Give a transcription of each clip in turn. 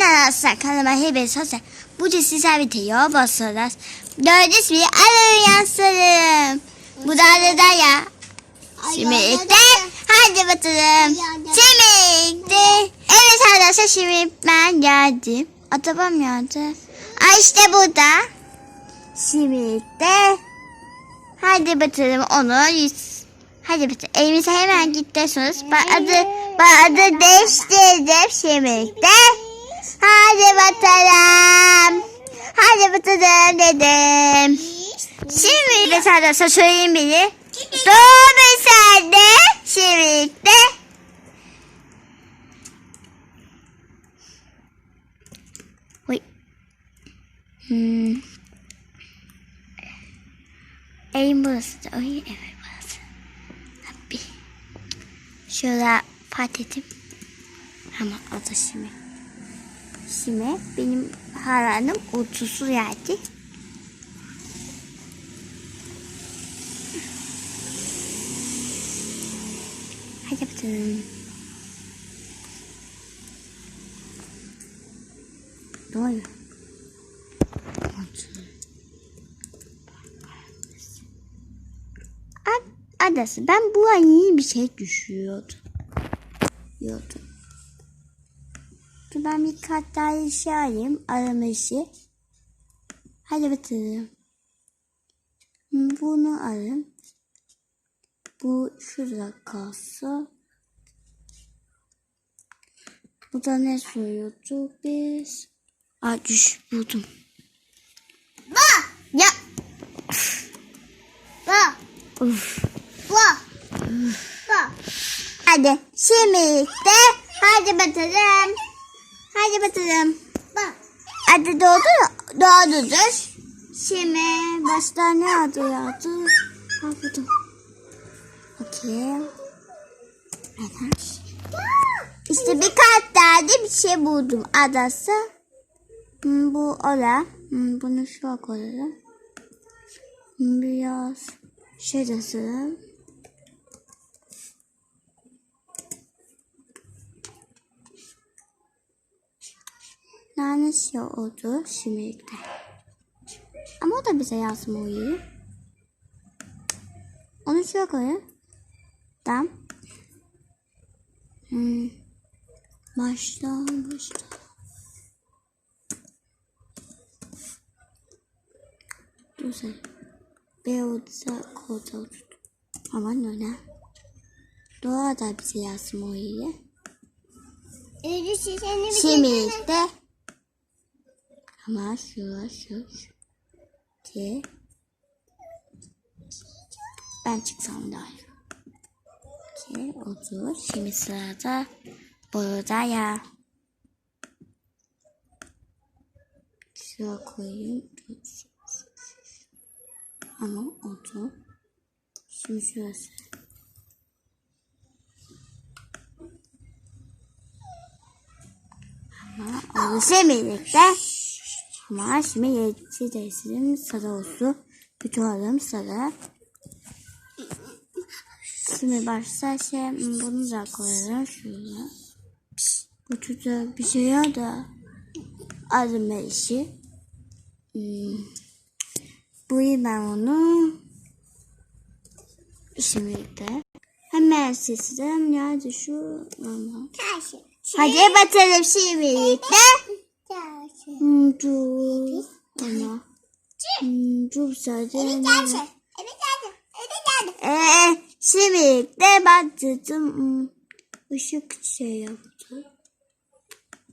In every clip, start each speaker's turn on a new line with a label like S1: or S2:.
S1: arkadaşlar kanalıma hepiniz hoş geldiniz. Bugün sizlerle birlikte yol basıyoruz. Gördüğünüz gibi alın yansırım. Bu da da ya. Şimdi de hadi bakalım. Şimdi de. Evet arkadaşlar şimdi ben geldim. Arabam geldi. Aa işte burada. De. Hadi bakalım onu yüz. Hadi bakalım. Evimize hemen gidiyorsunuz. Ben adı, ben adı değiştirdim şimdi de. Hadi bakalım. Hadi bakalım dedim. Şimdi de arkadaşlar söyleyeyim biri. Doğru sende. Şimdi de. Hmm. Evim burası da. Evet burası. Tabii. Şöyle patetim. Ama o da şimdi. Şimdi benim haranım uçusu geldi. Hadi bakalım. Ad- Adası ben bu an yeni bir şey düşüyordum. Yiyordum. Dur ben bir kat daha işe alayım. Arama işi. Hadi bakalım. Bunu alın. Bu şurada kalsa. Bu da ne soyuyorduk biz? Aa düş buldum.
S2: Ba!
S1: Ya.
S2: Ba!
S1: Uf.
S2: Ba! Ba!
S1: Hadi şimdi de hadi bakalım. Hadi bakalım.
S2: Ba!
S1: Adı doğdu doğdudur. Şimdi başta ne adı yazdı? Ha buldum. Okey. Evet. İşte bir kart derdi bir şey buldum. Adası. Bu ola. Bunu şu koyalım. Biraz şey yazalım. Şey oldu şimdilik de. Ama o da bize yazmıyor. Onu şuraya koyalım. Tamam. Hmm. Başla, başla. Dur sen. Beyazda koda tut. Aman öyle. Doğa da bize yazmıyor. Şimdi de şu şu ki ben çıksam daha. Ki otur. Şimdi sırada burada ya. Şuraya koyayım. Ama otur. Şimdi şurası. Ama oluşa birlikte ama şimdi yedi değiştirelim sarı olsun. Bütün alalım sarı. Şimdi başta şey bunu da koyalım şöyle. Bu çocuğa bir şey ya da arama işi. Hmm. Burayı ben onu şimdi de hemen seçeceğim. Nerede şu? Ama. Hadi bakalım şimdi birlikte. Hmm, dur. Hmm, dur sadece.
S2: Evet taşı. Evet taşı. Evet taşı.
S1: Ee, şimdi birlikte başladım. Hmm, ışık şey yaptı.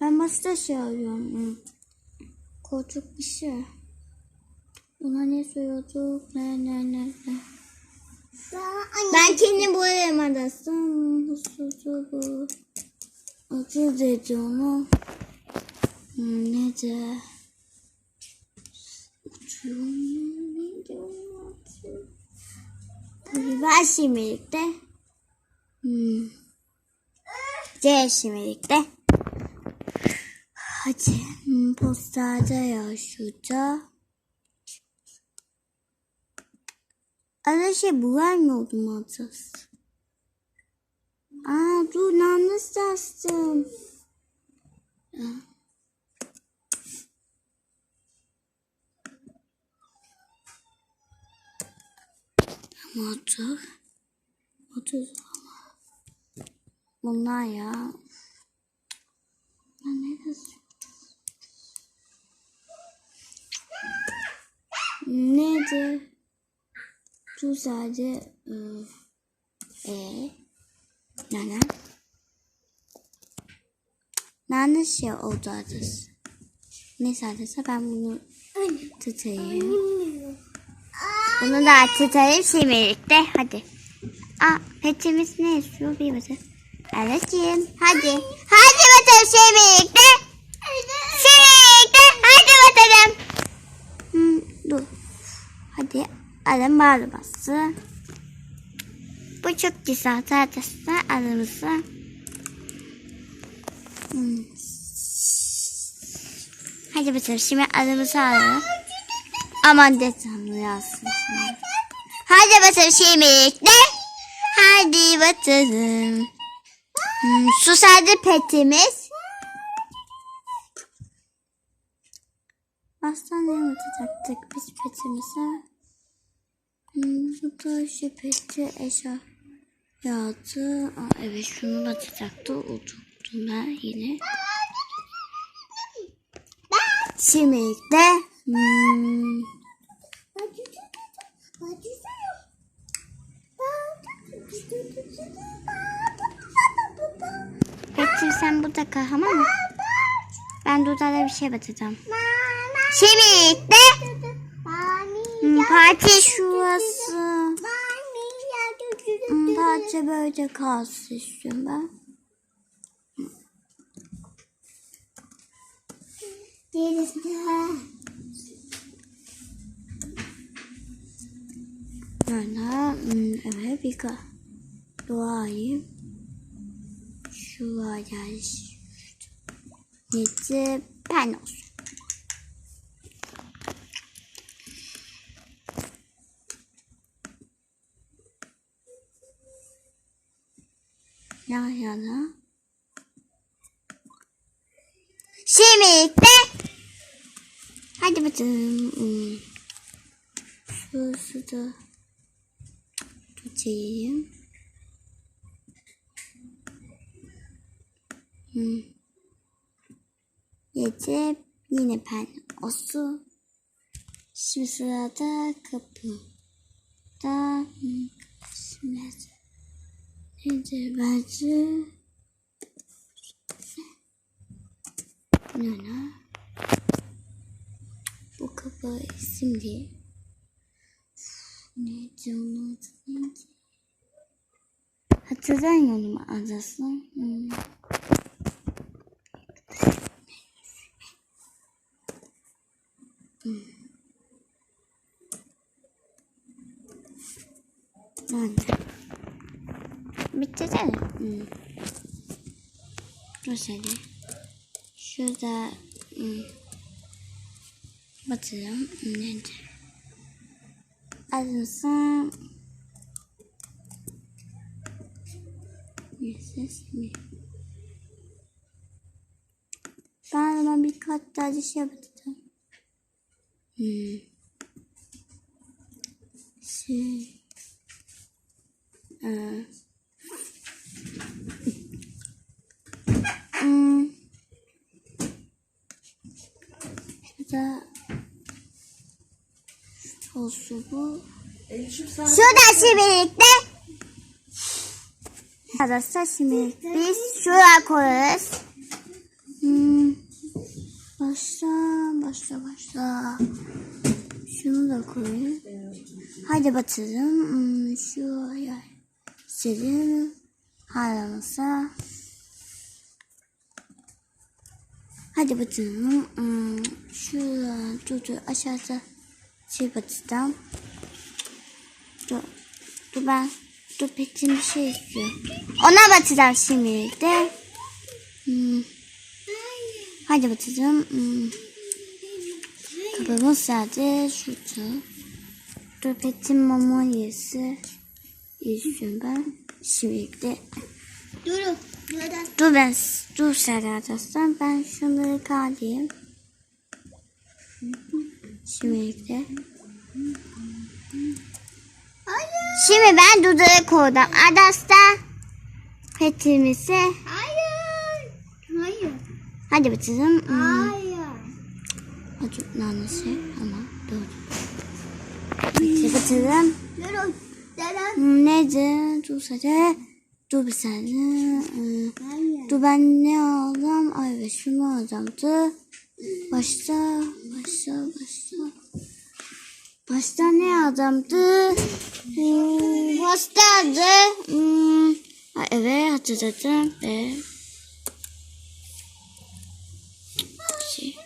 S1: Ben masada şey arıyorum. Hmm. Koltuk bir şey. Buna ne söylüyorduk? Ne ne ne ne. Ben kendim boyarım adasın. Hususu bu. Adı dedi onu. Hmm, ne de. Uçuyorum. Ben şimdilikte. Hmm. C şimdilikte. Hadi. Hmm, postada ya şurada. Ana şey bular mı oldu mantıs? Aa dur yanlış yazdım. Motor. Motor. Bunlar ya. Bunlar ne yazıyor? Neydi? Şu sadece ıı, e nana nana şey oldu adres. Neyse adrese ben bunu tutayım. Bunu da tutayım şimdilik de hadi. Aa petimiz ne istiyor bir bakın. Anneciğim hadi. Hadi bakalım şimdilik de. Şimdilik de hadi bakalım. Hmm, dur. Hadi alın bağlaması. Bu çok güzel arkadaşlar aramızda. Hmm. Hadi bakalım şimdi aramızı alalım. Aman detanlı yazsın. Hadi bakalım şimdi de. Hadi bakalım. Hmm, su sadece petimiz. Hastaneye mi taktık biz petimize? Hmm, bu da şu peti eşya yağdı. Aa, evet şunu da tutacaktı. Unuttum ben yine. Şimdi de hmm, Betül sen burada kal tamam mı? Ben dudağına bir şey batacağım. Şimdi de hmm, parti şurası. Hmm, parti böyle kalsın istiyorum ben. Böyle hmm, evet bir duayım. Şuraya Neyse ben olsun. Yan yana. Şimdi de hadi bakalım. Hmm. Şurası da tutayım. Hmm. Yedi yine pen osu. Şimdi sırada kapı. Da şimdi Neydi bence? Ne? Bu kapı şimdi. Neydi onun adı neydi? Hatırlamıyorum adresini. Hmm. Yani. Bitti de. Hmm. Seni. Şurada hmm. batırım. Nedir? Adınızı Neyse mi? Ben ama birkaç tane şey batırdım. Hmm. Şey. Ee, Hmm. Şurada olsun bu. Şurada şimdilikte Arkadaşlar şimdilik biz şuraya koyarız. Hmm. Başla, başla, başla. Şunu da koyayım. Hadi batırın. Hmm, şuraya silin. Haramıza. Hadi bakalım. Hmm, şuradan dur dur aşağıda batacağım. Dur, dur ben dur Petin bir şey istiyor. Ona batacağım şimdi de. Hmm. Hadi batacağım. Hmm. Kapımız sadece şurada. Dur Petin mama yesi. İstiyorum ben. Şimdi de.
S2: Durun.
S1: Dur ben dur Serhat ben şunları kaldırayım. Şimdi de
S2: Hayır.
S1: Şimdi ben Dudu'ya koydum. Adasta petimizi.
S2: Hayır. Hayır.
S1: Hadi bakalım. Hmm.
S2: Hayır.
S1: Acı nanesi ama doğru. Hadi bakalım.
S2: Duru. Deden.
S1: Hmm, Neydi? Dur hadi. Dur bir saniye. Hmm. Dur ben ne aldım? Ay be şunu alacağımdı. Başta, başta, başta. Başta ne alacağımdı? Hmm, baştaydı. Hmm. Ay, evet hatırladım. Ve... Şey.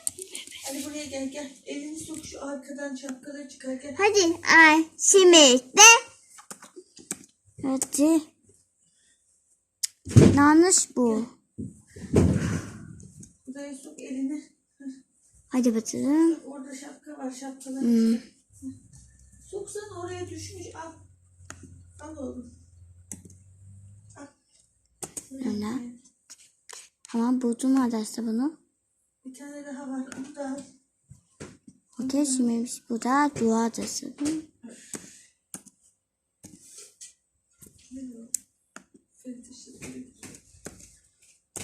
S3: Hadi buraya gel gel. Elini sok şu arkadan çapkala çıkar gel.
S1: Hadi ay şimdi de. Hadi. Yanlış bu.
S3: Buraya sok elini.
S1: Hadi bakalım.
S3: Bak orada şapka var şapkalar.
S1: Hmm.
S3: Soksana oraya düşmüş al. Al oğlum. Al.
S1: Öyle. Ama buldum adresi bunu.
S3: Bir tane daha var onu da al.
S1: Okey şimdi biz bu da dua
S3: ederim.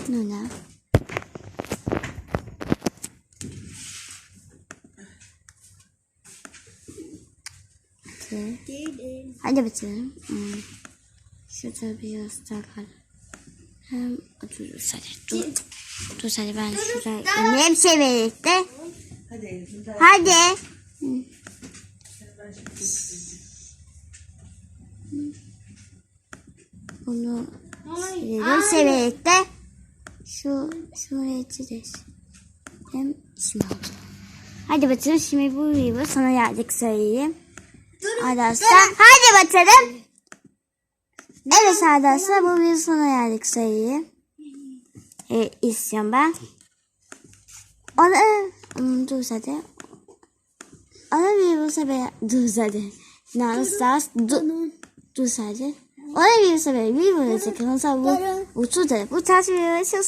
S1: Öyle. Hadi.
S2: Değilim.
S1: Hadi bakalım. Hmm. Şurada bir ıslak var. Hem dur hadi dur. Dur hadi ben şuraya ineyim şey birlikte.
S3: Hadi daha.
S1: Hadi.
S3: Göstereyim.
S1: Bunu silelim şey birlikte. Şu şuraya çizelim. Hem şimdi oldu. Hadi bakalım şimdi bu videoyu sana yazdık söyleyeyim. Arkadaşlar hadi bakalım. Evet arkadaşlar bu videoyu sana yazdık söyleyeyim. Evet istiyorum ben. Onu hmm, dur hadi. Ona bir bu sefer dur hadi. Nansas dur dur hadi. Ona bir sefer bir bu sefer nasıl bu tutar bu tarz bir şey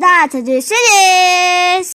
S1: daha görüşürüz.